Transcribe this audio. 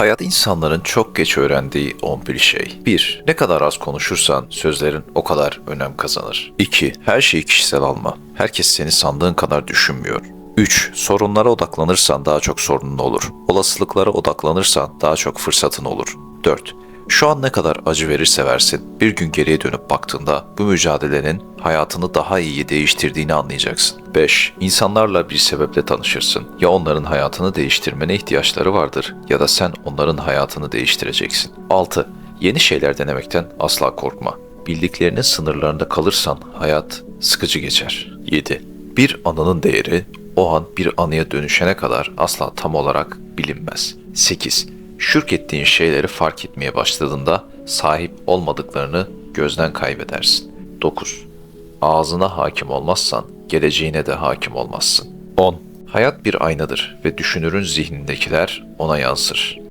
Hayat insanların çok geç öğrendiği 11 şey. 1. Ne kadar az konuşursan sözlerin o kadar önem kazanır. 2. Her şeyi kişisel alma. Herkes seni sandığın kadar düşünmüyor. 3. Sorunlara odaklanırsan daha çok sorunun olur. Olasılıklara odaklanırsan daha çok fırsatın olur. 4. Şu an ne kadar acı verirse versin, bir gün geriye dönüp baktığında bu mücadelenin hayatını daha iyi değiştirdiğini anlayacaksın. 5. İnsanlarla bir sebeple tanışırsın. Ya onların hayatını değiştirmene ihtiyaçları vardır ya da sen onların hayatını değiştireceksin. 6. Yeni şeyler denemekten asla korkma. Bildiklerinin sınırlarında kalırsan hayat sıkıcı geçer. 7. Bir anının değeri o an bir anıya dönüşene kadar asla tam olarak bilinmez. 8. Şürk ettiğin şeyleri fark etmeye başladığında sahip olmadıklarını gözden kaybedersin. 9. Ağzına hakim olmazsan geleceğine de hakim olmazsın. 10. Hayat bir aynadır ve düşünürün zihnindekiler ona yansır.